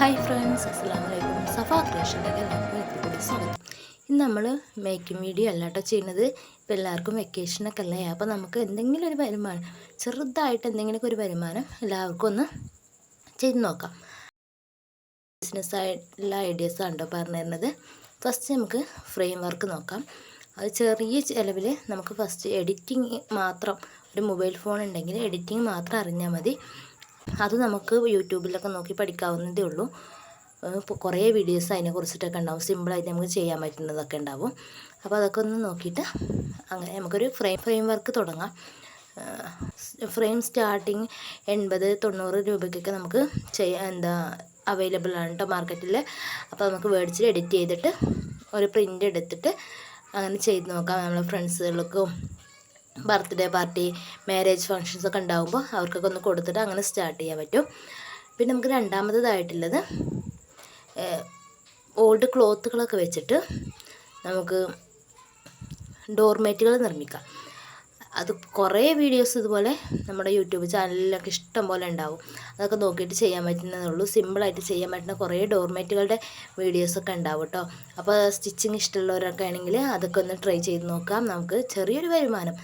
Hi friends അസ്സാം വലൈക്കും സഫാ ക്രിയേഷന്റെ എല്ലാവർക്കും സ്വാഗതം. ഇന്ന് നമ്മൾ മേക്കിംഗ് വീഡിയോ അല്ല കേട്ടോ ചെയ്യുന്നത്. ഇപ്പോൾ എല്ലാവർക്കും വെക്കേഷനൊക്കെ അല്ലേ? അപ്പോൾ നമുക്ക് എന്തെങ്കിലും ഒരു വരുമാനം ചെറുതായിട്ട് എന്തെങ്കിലുമൊക്കെ ഒരു വരുമാനം എല്ലാവർക്കും ഒന്ന് ചെയ്ത് നോക്കാം. ബിസിനസ് ആയിട്ടുള്ള ഐഡിയാസാണ് കേട്ടോ പറഞ്ഞു തരുന്നത് ഫസ്റ്റ് നമുക്ക് ഫ്രെയിം വർക്ക് നോക്കാം. അത് ചെറിയ ചിലവിൽ നമുക്ക് ഫസ്റ്റ് എഡിറ്റിംഗ് മാത്രം ഒരു മൊബൈൽ ഫോൺ ഉണ്ടെങ്കിൽ എഡിറ്റിംഗ് മാത്രം അറിഞ്ഞാൽ മതി. അത് നമുക്ക് യൂട്യൂബിലൊക്കെ നോക്കി പഠിക്കാവുന്നതേ ഉള്ളൂ. കുറേ വീഡിയോസ് അതിനെ കുറിച്ചിട്ടൊക്കെ ഉണ്ടാവും. സിമ്പിളായിട്ട് നമുക്ക് ചെയ്യാൻ പറ്റുന്നതൊക്കെ ഉണ്ടാവും. അപ്പോൾ അതൊക്കെ ഒന്ന് നോക്കിയിട്ട് അങ്ങനെ നമുക്കൊരു ഫ്രെയിം ഫ്രെയിം വർക്ക് തുടങ്ങാം. ഫ്രെയിം സ്റ്റാർട്ടിങ് എൺപത് തൊണ്ണൂറ് രൂപയ്ക്കൊക്കെ നമുക്ക് ചെയ്യാൻ എന്താ അവൈലബിൾ ആണ് കേട്ടോ മാർക്കറ്റിൽ. അപ്പോൾ നമുക്ക് മേടിച്ചിട്ട് എഡിറ്റ് ചെയ്തിട്ട് ഒരു പ്രിന്റ് എടുത്തിട്ട് അങ്ങനെ ചെയ്ത് നോക്കാം. നമ്മളെ ഫ്രണ്ട്സുകൾക്കും ബർത്ത്ഡേ പാർട്ടി മാരേജ് ഫങ്ഷൻസ് ഒക്കെ ഉണ്ടാകുമ്പോൾ അവർക്കൊക്കെ ഒന്ന് കൊടുത്തിട്ട് അങ്ങനെ സ്റ്റാർട്ട് ചെയ്യാൻ പറ്റും. പിന്നെ നമുക്ക് രണ്ടാമതായിട്ടുള്ളത് ഓൾഡ് ക്ലോത്തുകളൊക്കെ വെച്ചിട്ട് നമുക്ക് ഡോർമേറ്റുകൾ നിർമ്മിക്കാം. അത് കുറേ വീഡിയോസ് ഇതുപോലെ നമ്മുടെ യൂട്യൂബ് ചാനലിലൊക്കെ ഇഷ്ടം പോലെ ഉണ്ടാവും. അതൊക്കെ നോക്കിയിട്ട് ചെയ്യാൻ പറ്റുന്നതുള്ളൂ സിമ്പിളായിട്ട് ചെയ്യാൻ പറ്റുന്ന കുറേ ഡോർമേറ്റുകളുടെ വീഡിയോസൊക്കെ ഉണ്ടാവും കേട്ടോ അപ്പോൾ സ്റ്റിച്ചിങ് ഇഷ്ടമുള്ളവരൊക്കെ ആണെങ്കിൽ അതൊക്കെ ഒന്ന് ട്രൈ ചെയ്ത് നോക്കാം. നമുക്ക് ചെറിയൊരു വരുമാനം.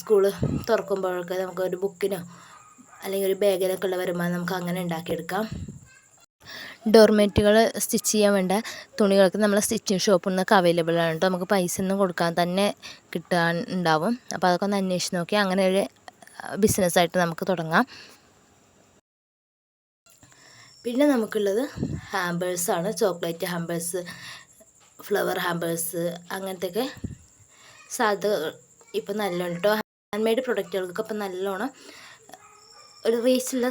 സ്കൂൾ തുറക്കുമ്പോഴൊക്കെ നമുക്ക് ഒരു ബുക്കിനോ അല്ലെങ്കിൽ ഒരു ബാഗിനൊക്കെ ഉള്ള വരുമാനം നമുക്ക് അങ്ങനെ ഉണ്ടാക്കിയെടുക്കാം. ഡോർമെറ്റുകൾ സ്റ്റിച്ച് ചെയ്യാൻ വേണ്ട തുണികൾക്ക് നമ്മൾ സ്റ്റിച്ചിങ് ഷോപ്പിൽ നിന്നൊക്കെ അവൈലബിൾ ആണ് കേട്ടോ. നമുക്ക് പൈസ ഒന്നും കൊടുക്കാൻ തന്നെ കിട്ടാൻ ഉണ്ടാവും. അപ്പോൾ അതൊക്കെ ഒന്ന് അന്വേഷിച്ച് നോക്കി. അങ്ങനെ ഒരു ബിസിനസ്സായിട്ട് നമുക്ക് തുടങ്ങാം. പിന്നെ നമുക്കുള്ളത് ഹാമ്പേഴ്സാണ് ചോക്ലേറ്റ് ഹാമ്പേഴ്സ് ഫ്ലവർ ഹാമ്പേഴ്സ് അങ്ങനത്തെയൊക്കെ സാധ്യത ഇപ്പം നല്ലോണം കേട്ടോ. ഹാൻഡ് മെയ്ഡ് പ്രൊഡക്റ്റുകൾക്കൊക്കെ ഇപ്പം നല്ലോണം ഒരു റീച്ചുള്ള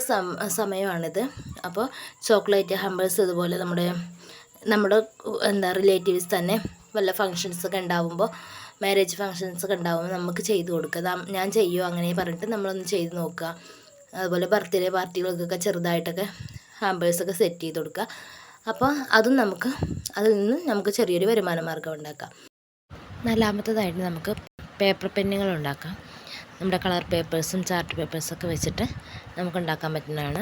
സമയമാണിത്. അപ്പോൾ ചോക്ലേറ്റ് ഹമ്പേഴ്സ് ഇതുപോലെ നമ്മുടെ നമ്മുടെ എന്താ റിലേറ്റീവ്സ് തന്നെ വല്ല ഫങ്ഷൻസൊക്കെ ഉണ്ടാവുമ്പോൾ മാരേജ് ഫങ്ഷൻസൊക്കെ ഉണ്ടാവുമ്പോൾ നമുക്ക് ചെയ്ത് കൊടുക്കുക. ഞാൻ ചെയ്യുമോ അങ്ങനെ പറഞ്ഞിട്ട് നമ്മളൊന്ന് ചെയ്ത് നോക്കുക. അതുപോലെ ബർത്ത്ഡേ പാർട്ടികൾക്കൊക്കെ ചെറുതായിട്ടൊക്കെ ഹാമ്പേഴ്സൊക്കെ സെറ്റ് ചെയ്ത് കൊടുക്കുക. അപ്പോൾ അതും നമുക്ക് അതിൽ നിന്ന് നമുക്ക് ചെറിയൊരു വരുമാന മാർഗം ഉണ്ടാക്കാം. നാലാമത്തതായിട്ട് നമുക്ക് പേപ്പർ പെന്നുകൾ ഉണ്ടാക്കാം. നമ്മുടെ കളർ പേപ്പേഴ്സും ചാർട്ട് പേപ്പേഴ്സൊക്കെ വെച്ചിട്ട് നമുക്ക് ഉണ്ടാക്കാൻ പറ്റുന്നതാണ്.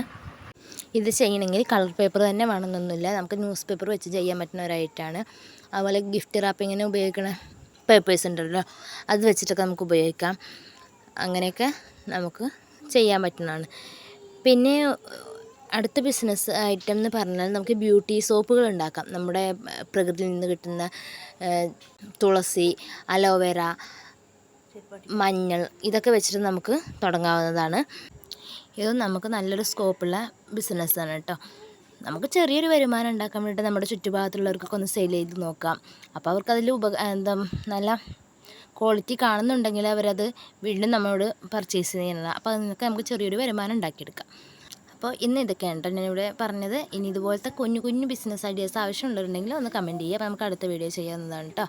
ഇത് ചെയ്യണമെങ്കിൽ കളർ പേപ്പർ തന്നെ വേണമെന്നൊന്നുമില്ല. നമുക്ക് ന്യൂസ് പേപ്പർ വെച്ച് ചെയ്യാൻ പറ്റുന്നവരായിട്ടാണ് അതുപോലെ ഗിഫ്റ്റ് റാപ്പിങ്ങിന് ഉപയോഗിക്കുന്ന പേപ്പേഴ്സ് ഉണ്ടല്ലോ അത് വെച്ചിട്ടൊക്കെ നമുക്ക് ഉപയോഗിക്കാം. അങ്ങനെയൊക്കെ നമുക്ക് ചെയ്യാൻ പറ്റുന്നതാണ്. പിന്നെ അടുത്ത ബിസിനസ് ഐറ്റം എന്ന് പറഞ്ഞാൽ നമുക്ക് ബ്യൂട്ടി സോപ്പുകൾ ഉണ്ടാക്കാം. നമ്മുടെ പ്രകൃതിയിൽ നിന്ന് കിട്ടുന്ന തുളസി അലോവേര മഞ്ഞൾ ഇതൊക്കെ വെച്ചിട്ട് നമുക്ക് തുടങ്ങാവുന്നതാണ്. ഇത് നമുക്ക് നല്ലൊരു സ്കോപ്പുള്ള ബിസിനസ്സാണ് കേട്ടോ നമുക്ക് ചെറിയൊരു വരുമാനം ഉണ്ടാക്കാൻ വേണ്ടിയിട്ട് നമ്മുടെ ചുറ്റുഭാഗത്തുള്ളവർക്കൊക്കെ ഒന്ന് സെയിൽ ചെയ്ത് നോക്കാം. അപ്പോൾ അവർക്കതിൽ ഉപ എന്താ നല്ല ക്വാളിറ്റി കാണുന്നുണ്ടെങ്കിൽ അവരത് വീണ്ടും നമ്മളോട് പർച്ചേസ് ചെയ്യുന്നതാണ്. അപ്പോൾ അതിനൊക്കെ നമുക്ക് ചെറിയൊരു വരുമാനം ഉണ്ടാക്കിയെടുക്കാം. അപ്പോൾ ഇന്ന് ഇതൊക്കെയാണ് കേട്ടോ ഞാനിവിടെ പറഞ്ഞത്. ഇനി ഇതുപോലത്തെ കുഞ്ഞു കുഞ്ഞു ബിസിനസ് ഐഡിയാസ് ആവശ്യമുള്ളവരുണ്ടെങ്കിൽ ഒന്ന് കമന്റ് ചെയ്യുക. അപ്പോൾ നമുക്ക് അടുത്ത വീഡിയോ ചെയ്യാവുന്നതാണ് കേട്ടോ